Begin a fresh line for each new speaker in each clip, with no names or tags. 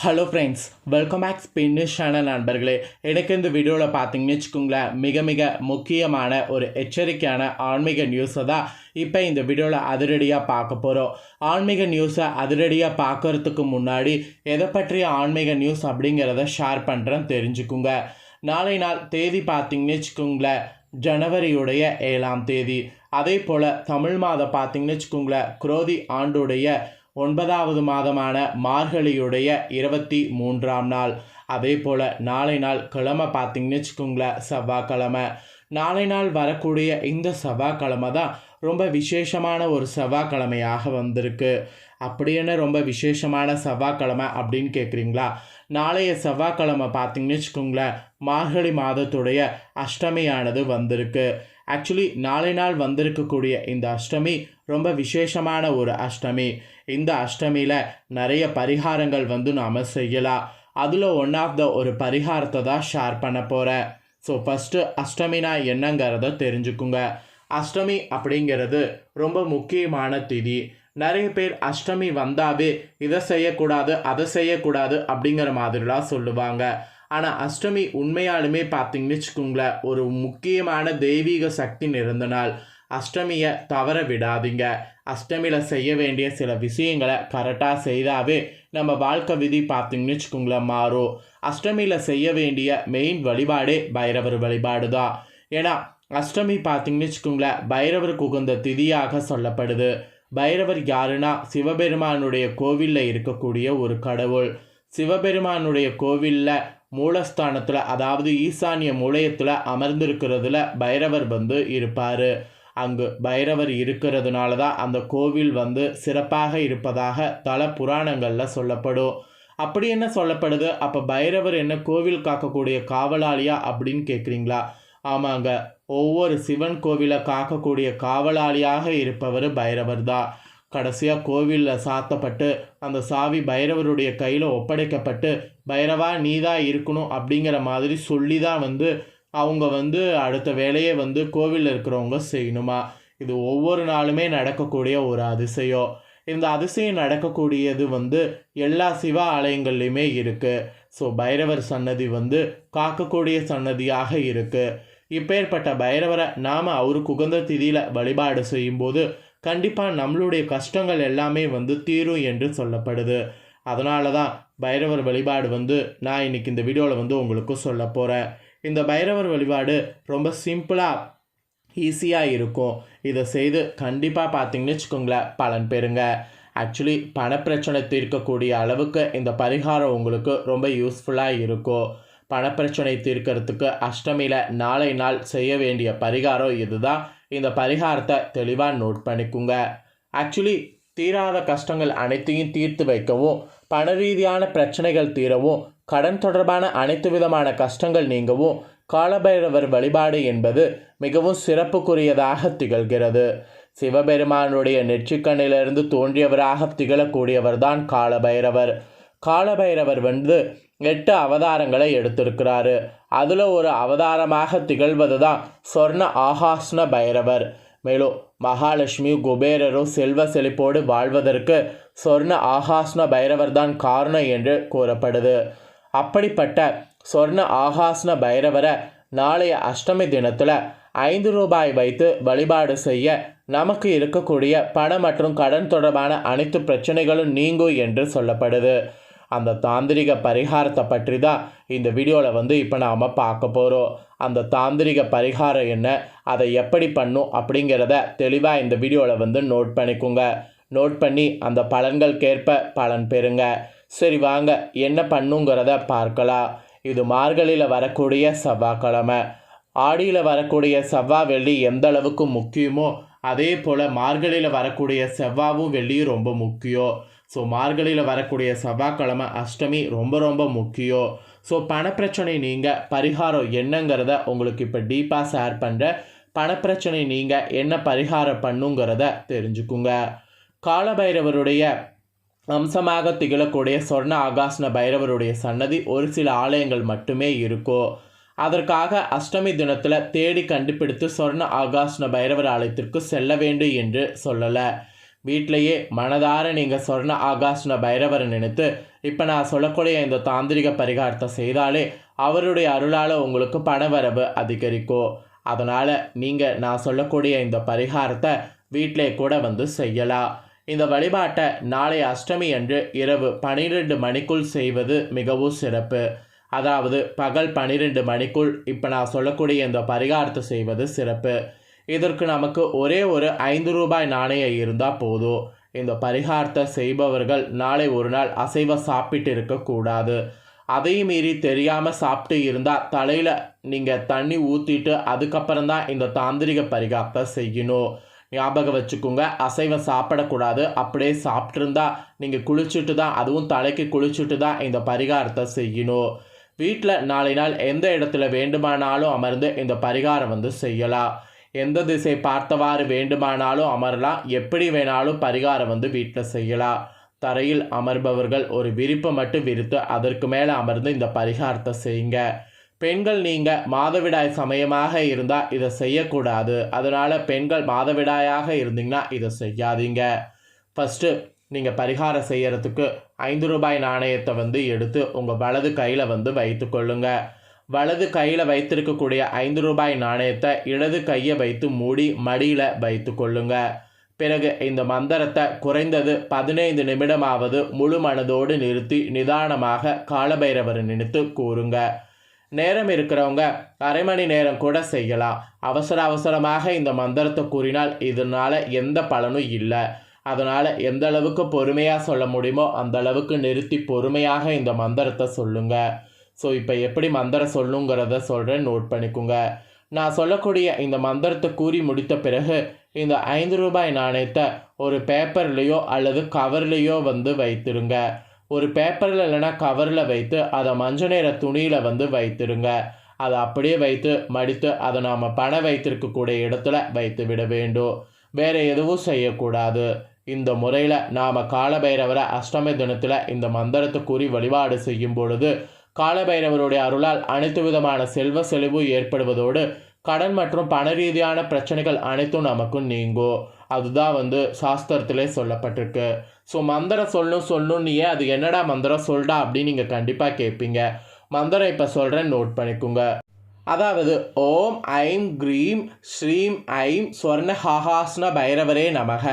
Hello friends welcome back ஸ்பின்னிஷ் channel நண்பர்களே. எனக்கு இந்த வீடியோவில் பார்த்தீங்கன்னு வச்சுக்கோங்களேன் மிக மிக முக்கியமான ஒரு எச்சரிக்கையான ஆன்மீக நியூஸை தான் இப்போ இந்த வீடியோவில் அதிரடியாக பார்க்க போகிறோம் ஆன்மீக நியூஸை அதிரடியாக பார்க்கறதுக்கு முன்னாடி எதை பற்றிய ஆன்மீக நியூஸ் அப்படிங்கிறத ஷேர் பண்ணுறேன் தெரிஞ்சுக்குங்க. நாளை நாள் தேதி பார்த்தீங்கன்னு வச்சுக்கோங்களேன் ஜனவரியுடைய ஏழாம் தேதி. அதே போல் தமிழ் மாதம் பார்த்தீங்கன்னு வச்சுக்கோங்களேன் குரோதி ஆண்டுடைய ஒன்பதாவது மாதமான மார்கழியுடைய இருபத்தி மூன்றாம் நாள். அதே போல் நாளை நாள் கிழமை பார்த்தீங்கன்னு வச்சுக்கோங்களேன் செவ்வாய்க்கிழமை. நாளை நாள் வரக்கூடிய இந்த செவ்வாய்க்கிழமை தான் ரொம்ப விசேஷமான ஒரு செவ்வாய்க்கிழமையாக வந்திருக்கு. அப்படி என்ன ரொம்ப விசேஷமான செவ்வாய்க்கிழமை அப்படின்னு கேட்குறீங்களா நாளைய செவ்வாய்க்கிழமை பார்த்தீங்கன்னு வச்சுக்கோங்களேன் மார்கழி மாதத்துடைய அஷ்டமியானது வந்திருக்கு. ஆக்சுவலி நாளை நாள் வந்திருக்கக்கூடிய இந்த அஷ்டமி ரொம்ப விசேஷமான ஒரு அஷ்டமி. இந்த அஷ்டமியில் நிறைய பரிகாரங்கள் வந்து நாம் செய்யலாம். அதில் ஒன் ஆஃப் த ஒரு பரிகாரத்தை தான் ஷேர் பண்ண போகிறேன் ஸோ ஃபஸ்ட்டு அஷ்டமினா என்னங்கிறத தெரிஞ்சுக்குங்க. அஷ்டமி அப்படிங்கிறது ரொம்ப முக்கியமான திதி. நிறைய பேர் அஷ்டமி வந்தாவே இதை செய்யக்கூடாது அதை செய்யக்கூடாது அப்படிங்கிற மாதிரிலாம் சொல்லுவாங்க. ஆனால் அஷ்டமி உண்மையாலுமே பார்த்தீங்கன்னு வச்சுக்கோங்களேன் ஒரு முக்கியமான தெய்வீக சக்தி நிறைந்த நாள். அஷ்டமியை தவற விடாதீங்க. அஷ்டமியில் செய்ய வேண்டிய சில விஷயங்களை கரெக்டாக செய்தாவே நம்ம வாழ்க்கை விதி பார்த்தீங்கன்னு வச்சுக்கோங்களேன் மாறும். அஷ்டமியில் செய்ய வேண்டிய மெயின் வழிபாடே பைரவர் வழிபாடு தான். ஏன்னா அஷ்டமி பார்த்திங்கன்னு வச்சுக்கோங்களேன் பைரவருக்கு உகந்த திதியாக சொல்லப்படுது. பைரவர் யாருன்னா சிவபெருமானுடைய கோவிலில் இருக்கக்கூடிய ஒரு கடவுள். சிவபெருமானுடைய கோவிலில் மூலஸ்தானத்தில் அதாவது ஈசானிய மூலயத்தில் அமர்ந்திருக்கிறதுல பைரவர் வந்து இருப்பார். அங்கு பைரவர் இருக்கிறதுனால தான் அந்த கோவில் வந்து சிறப்பாக இருப்பதாக தல புராணங்களில் சொல்லப்படும். அப்படி என்ன சொல்லப்படுது? அப்போ பைரவர் என்ன கோவில் காக்கக்கூடிய காவலாளியா அப்படின்னு கேட்குறீங்களா ஆமாங்க ஒவ்வொரு சிவன் கோவிலை காக்கக்கூடிய காவலாளியாக இருப்பவர் பைரவர் தான் கடைசியாக கோவிலில் சாத்தப்பட்டு அந்த சாவி பைரவருடைய கையில் ஒப்படைக்கப்பட்டு பைரவா நீ தான் இருக்கணும் அப்படிங்கிற மாதிரி சொல்லி தான் வந்து அவங்க வந்து அடுத்த வேலையை வந்து கோவிலில் இருக்கிறவங்க செய்யணுமா? இது ஒவ்வொரு நாளுமே நடக்கக்கூடிய ஒரு அதிசயம். இந்த அதிசயம் நடக்கக்கூடியது வந்து எல்லா சிவ ஆலயங்கள்லையுமே இருக்குது ஸோ பைரவர் சன்னதி வந்து காக்கக்கூடிய சன்னதியாக இருக்குது இப்பேற்பட்ட பைரவரை நாம் அவருக்கு உகந்த திதியில் வழிபாடு செய்யும்போது கண்டிப்பாக நம்மளுடைய கஷ்டங்கள் எல்லாமே வந்து தீரும் என்று சொல்லப்படுது. அதனால தான் பைரவர் வழிபாடு வந்து நான் இன்னைக்கு இந்த வீடியோவில் வந்து உங்களுக்கு சொல்ல போகிறேன் இந்த பைரவர் வழிபாடு ரொம்ப சிம்பிளாக ஈஸியாக இருக்கும். இதை செய்து கண்டிப்பாக பார்த்தீங்கன்னு வச்சுக்கோங்களேன் பலன் பெறுங்க. ஆக்சுவலி பணப்பிரச்சனை தீர்க்கக்கூடிய அளவுக்கு இந்த பரிகாரம் உங்களுக்கு ரொம்ப யூஸ்ஃபுல்லாக இருக்கும். பணப்பிரச்சனை தீர்க்கறதுக்கு அஷ்டமியில் நாளை நாள் செய்ய வேண்டிய பரிகாரம் இதுதான். இந்த பரிகாரத்தை தெளிவாக நோட் பண்ணிக்குங்க. ஆக்சுவலி தீராத கஷ்டங்கள் அனைத்தையும் தீர்த்து வைக்கவும் பண ரீதியான பிரச்சனைகள் தீரவும் கடன் தொடர்பான அனைத்து விதமான கஷ்டங்கள் நீங்கவும் காலபைரவர் வழிபாடு என்பது மிகவும் சிறப்புக்குரியதாக திகழ்கிறது. சிவபெருமானுடைய நெற்றிக்கண்ணிலிருந்து தோன்றியவராக திகழக்கூடியவர்தான் காலபைரவர். காலபைரவர் வந்து எட்டு அவதாரங்களை எடுத்திருக்கிறாரு. அதில் ஒரு அவதாரமாக திகழ்வது தான் சொர்ண ஆகாஷ்ண பைரவர். மேலும் மகாலட்சுமி குபேரரும் செல்வ செழிப்போடு வாழ்வதற்கு சொர்ண ஆகாஷ்ண பைரவர் தான் காரணம் என்று கூறப்படுது. அப்படிப்பட்ட சொர்ண ஆகாஷ்ண பைரவரை நாளைய அஷ்டமி தினத்தில் ஐந்து ரூபாய் வைத்து வழிபாடு செய்ய நமக்கு இருக்கக்கூடிய பணம் மற்றும் கடன் தொடர்பான அனைத்து பிரச்சனைகளும் நீங்கும் என்று சொல்லப்படுது. அந்த தாந்திரிக பரிகாரத்தை பற்றி தான் இந்த வீடியோவில் வந்து இப்போ நாம் பார்க்க போகிறோம். அந்த தாந்திரிக பரிகாரம் என்ன அதை எப்படி பண்ணும் அப்படிங்கிறத தெளிவாக இந்த வீடியோவில் வந்து நோட் பண்ணிக்கோங்க. நோட் பண்ணி அந்த பலன்களுக்கேற்ப பலன் பெறுங்க. சரி வாங்க என்ன பண்ணுங்கிறத பார்க்கலாம். இது மார்கழியில் வரக்கூடிய செவ்வாய்க்கிழமை. ஆடியில் வரக்கூடிய செவ்வாய் வெள்ளி எந்த அளவுக்கு முக்கியமோ அதே போல் மார்கழியில் வரக்கூடிய செவ்வாவும் வெள்ளியும் ரொம்ப முக்கியம். ஸோ மார்கழியில் வரக்கூடிய செவ்வாய்க்கிழமை அஷ்டமி ரொம்ப ரொம்ப முக்கியம். ஸோ பணப்பிரச்சனை நீங்கள் பரிகாரம் என்னங்கிறத உங்களுக்கு இப்போ டீப்பாக ஷேர் பண்ணுற பணப்பிரச்சனை நீங்கள் என்ன பரிகாரம் பண்ணுங்கிறத தெரிஞ்சுக்குங்க. காலபைரவருடைய அம்சமாக திகழக்கூடிய சொர்ண ஆகாஷ்ண பைரவருடைய சன்னதி ஒரு சில ஆலயங்கள் மட்டுமே இருக்கும் அதற்காக அஷ்டமி தினத்தில் தேடி கண்டுபிடித்து சொர்ண ஆகாஷ்ண பைரவர் ஆலயத்திற்கு செல்ல வேண்டும் என்று சொல்லலை. வீட்டிலையே மனதார நீங்கள் சொர்ண ஆகாஷ்ன பைரவரை நினைத்து இப்போ நான் சொல்லக்கூடிய இந்த தாந்திரிக பரிகாரத்தை செய்தாலே அவருடைய அருளால் உங்களுக்கு பணவரவு அதிகரிக்கும் அதனால் நீங்கள் நான் சொல்லக்கூடிய இந்த பரிகாரத்தை வீட்டிலே கூட வந்து செய்யலாம். இந்த வழிபாட்டை நாளை அஷ்டமி அன்று இரவு பனிரெண்டு மணிக்குள் செய்வது மிகவும் சிறப்பு. அதாவது பகல் பன்னிரெண்டு மணிக்குள் இப்போ நான் சொல்லக்கூடிய இந்த பரிகாரத்தை செய்வது சிறப்பு. இதற்கு நமக்கு ஒரே ஒரு ஐந்து ரூபாய் நாணயம் இருந்தால் போதும் இந்த பரிகாரத்தை செய்பவர்கள் நாளை ஒரு நாள் அசைவ சாப்பிட்டு இருக்கக்கூடாது அதையும் மீறி தெரியாமல் சாப்பிட்டு இருந்தால் தலையில் நீங்கள் தண்ணி ஊற்றிட்டு அதுக்கப்புறம் தான் இந்த தாந்திரிக பரிகாரத்தை செய்யணும். ஞாபகம் வச்சுக்கோங்க அசைவம் சாப்பிடக்கூடாது. அப்படியே சாப்பிட்ருந்தா நீங்கள் குளிச்சுட்டு தான் அதுவும் தலைக்கு குளிச்சுட்டு தான் இந்த பரிகாரத்தை செய்யணும். வீட்டில் நாளை நாள் எந்த இடத்துல வேண்டுமானாலும் அமர்ந்து இந்த பரிகாரம் வந்து செய்யலாம். எந்த திசை பார்த்தவாறு வேண்டுமானாலும் அமரலாம். எப்படி வேணாலும் பரிகாரம் வந்து வீட்டில் செய்யலாம். தரையில் அமர்பவர்கள் ஒரு விரிப்பை மட்டும் விரித்து அதற்கு மேலே அமர்ந்து இந்த பரிகாரத்தை செய்யுங்க. பெண்கள் நீங்கள் மாதவிடாய் சமயமாக இருந்தால் இதை செய்யக்கூடாது. அதனால் பெண்கள் மாதவிடாயாக இருந்தீங்கன்னா இதை செய்யாதீங்க. ஃபஸ்ட்டு நீங்கள் பரிகாரம் செய்கிறதுக்கு ஐந்து ரூபாய் நாணயத்தை வந்து எடுத்து உங்கள் வலது கையில் வந்து வைத்து கொள்ளுங்கள் வலது கையில் வைத்திருக்கக்கூடிய ஐந்து ரூபாய் நாணயத்தை இடது கையை வைத்து மூடி மடியில் வைத்து கொள்ளுங்க. பிறகு இந்த மந்திரத்தை குறைந்தது பதினைந்து நிமிடமாவது முழு மனதோடு நிறுத்தி நிதானமாக காலபைரவரை நினைத்து கூறுங்க. நேரம் இருக்கிறவங்க அரை மணி நேரம் கூட செய்யலாம். அவசர அவசரமாக இந்த மந்திரத்தை கூறினால் இதனால் எந்த பலனும் இல்லை. அதனால் எந்த அளவுக்கு பொறுமையாக சொல்ல முடியுமோ அந்த அளவுக்கு நிறுத்தி பொறுமையாக இந்த மந்திரத்தை சொல்லுங்கள் ஸோ இப்போ எப்படி மந்திரம் சொல்லுங்கிறத சொல்கிறேன் நோட் பண்ணிக்கோங்க. நான் சொல்லக்கூடிய இந்த மந்திரத்தை கூறி முடித்த பிறகு இந்த ஐந்து ரூபாய் நாணயத்தை ஒரு பேப்பர்லேயோ அல்லது கவர்லேயோ வந்து வைத்திருங்க. ஒரு பேப்பரில் இல்லைன்னா கவரில் வைத்து அதை மஞ்சள் நிற துணியில் வந்து வைத்திருங்க. அதை அப்படியே வைத்து மடித்து அதை நாம் பணம் வைத்திருக்கக்கூடிய இடத்துல வைத்து விட வேண்டும். வேறு எதுவும் செய்யக்கூடாது. இந்த முறையில் நாம் காலபைரவரை அஷ்டமி தினத்தில் இந்த மந்திரத்தை கூறி வழிபாடு செய்யும் பொழுது காலபைரவருடைய அருளால் அனைத்து விதமான செல்வ செழிவு ஏற்படுவதோடு கடன் மற்றும் பண ரீதியான பிரச்சனைகள் அனைத்தும் நமக்கும் நீங்கும் அதுதான் வந்து சாஸ்திரத்திலே சொல்லப்பட்டிருக்கு. ஸோ மந்திரம் சொல்லணும் சொல்லணும் அது என்னடா மந்திரம் சொல்டா அப்படின்னு நீங்கள் கண்டிப்பாக கேட்பீங்க மந்திரம் இப்போ சொல்கிறேன் நோட் பண்ணிக்கோங்க. அதாவது ஓம் ஐம் க்ரீம் ஸ்ரீம் ஐம் ஸ்வர்ண ஹாஹாஸ்ன பைரவரே நமக.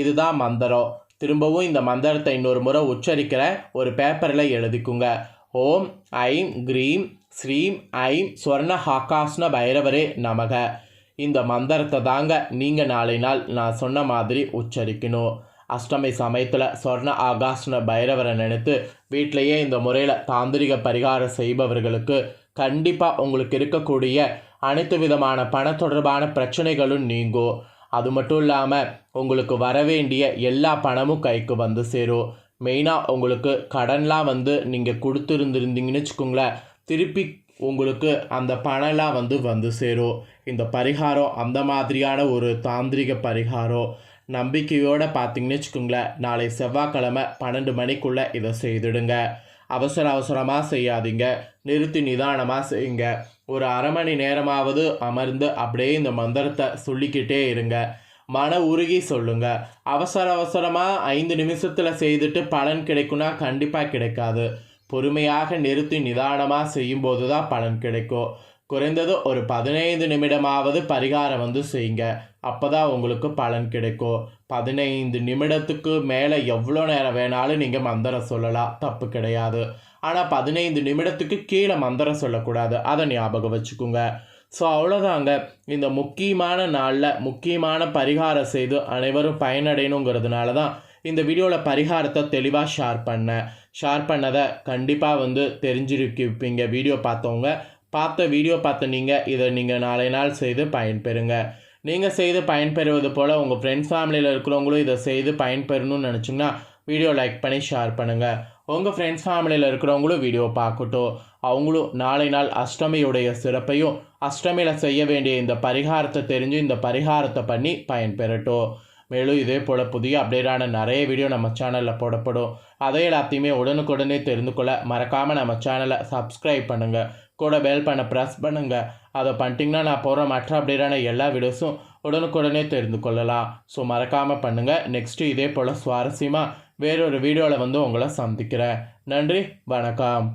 இதுதான் மந்திரம். திரும்பவும் இந்த மந்திரத்தை இன்னொரு முறை உச்சரிக்கிற ஒரு பேப்பரில் எழுதிக்குங்க. ஓம் ஐம் க்ரீம் ஸ்ரீம் ஐம் ஸ்வர்ண ஹாகாஸ்ன பைரவரே நமக. இந்த மந்திரத்தை தாங்க நீங்கள் நாளை நாள் நான் சொன்ன மாதிரி உச்சரிக்கணும். அஷ்டமி சமயத்தில் சொர்ண ஆகாஷ்ன பைரவரை நினைத்து வீட்டிலையே இந்த முறையில் தாந்திரிக பரிகாரம் செய்பவர்களுக்கு கண்டிப்பாக உங்களுக்கு இருக்கக்கூடிய அனைத்து விதமான பண தொடர்பான பிரச்சனைகளும் நீங்கும். அது மட்டும் இல்லாமல் உங்களுக்கு வரவேண்டிய எல்லா பணமும் கைக்கு வந்து சேரும். மெயினாக உங்களுக்கு கடன்லாம் வந்து நீங்கள் கொடுத்துருந்துருந்தீங்கன்னு வச்சுக்கோங்களேன். திருப்பி உங்களுக்கு அந்த பணம்லாம் வந்து வந்து சேரும் இந்த பரிகாரம் அந்த மாதிரியான ஒரு தாந்திரிக பரிகாரம் நம்பிக்கையோடு பார்த்தீங்கன்னு வச்சுக்கோங்களேன். நாளை செவ்வாய்க்கிழமை பன்னெண்டு மணிக்குள்ளே இதை செய்துடுங்க. அவசர அவசரமாக செய்யாதீங்க. நிறுத்தி நிதானமாக செய்யுங்க. ஒரு அரை மணி நேரமாவது அமர்ந்து அப்படியே இந்த மந்திரத்தை சொல்லிக்கிட்டே இருங்க. மன உருகி சொல்லுங்க. அவசர அவசரமாக ஐந்து நிமிஷத்தில் செய்துட்டு பலன் கிடைக்குன்னா கண்டிப்பாக கிடைக்காது. பொறுமையாக நிறுத்தி நிதானமாக செய்யும்போது தான் பலன் கிடைக்கும். குறைந்தது ஒரு பதினைந்து நிமிடமாவது பரிகாரம் வந்து செய்யுங்க. அப்போ தான் உங்களுக்கு பலன் கிடைக்கும். பதினைந்து நிமிடத்துக்கு மேலே எவ்வளோ நேரம் வேணாலும் நீங்கள் மந்திரம் சொல்லலாம். தப்பு கிடையாது. ஆனால் பதினைந்து நிமிடத்துக்கு கீழே மந்திரம் சொல்லக்கூடாது. அதை ஞாபகம் வச்சுக்கோங்க. ஸோ அவ்வளோதாங்க இந்த முக்கியமான நாளில் முக்கியமான பரிகாரம் செய்து அனைவரும் பயனடையணுங்கிறதுனால தான் இந்த வீடியோவில் பரிகாரத்தை தெளிவாக ஷேர் பண்ணேன். ஷேர் பண்ணதை கண்டிப்பாக வந்து தெரிஞ்சிருக்கிப்பீங்க வீடியோ பார்த்தவங்க பார்த்த வீடியோ பார்த்த நீங்கள் இதை நீங்கள் நாளை நாள் செய்து பயன்பெறுங்க. நீங்கள் செய்து பயன்பெறுவது போல் உங்கள் ஃப்ரெண்ட்ஸ் ஃபேமிலியில் இருக்கிறவங்களும் இதை செய்து பயன்பெறணும்னு நினச்சிங்கன்னா வீடியோ லைக் பண்ணி ஷேர் பண்ணுங்கள் உங்கள் ஃப்ரெண்ட்ஸ் ஃபேமிலியில் இருக்கிறவங்களும் வீடியோ பார்க்கட்டும். அவங்களும் நாளை நாள் அஷ்டமியுடைய சிறப்பையும் அஷ்டமியில் செய்ய வேண்டிய இந்த பரிகாரத்தை தெரிஞ்சு இந்த பரிகாரத்தை பண்ணி பயன்பெறட்டும். மேலும் இதே போல் புதிய அப்டேட்டான நிறைய வீடியோ நம்ம சேனலில் போடப்படும். அதை எல்லாத்தையுமே உடனுக்குடனே தெரிந்து கொள்ள மறக்காமல் நம்ம சேனலை சப்ஸ்கிரைப் பண்ணுங்கள் கூட பெல் பண்ண ப்ரெஸ் பண்ணுங்கள் அதை பண்ணிட்டீங்கன்னா நான் போகிற மற்ற அப்டேட்டான எல்லா வீடியோஸும் உடனுக்குடனே தெரிந்து கொள்ளலாம். ஸோ மறக்காமல் பண்ணுங்கள் நெக்ஸ்ட்டு இதே போல் சுவாரஸ்யமாக வேறொரு வீடியோவில் வந்து உங்களை சந்திக்கிறேன். நன்றி வணக்கம்.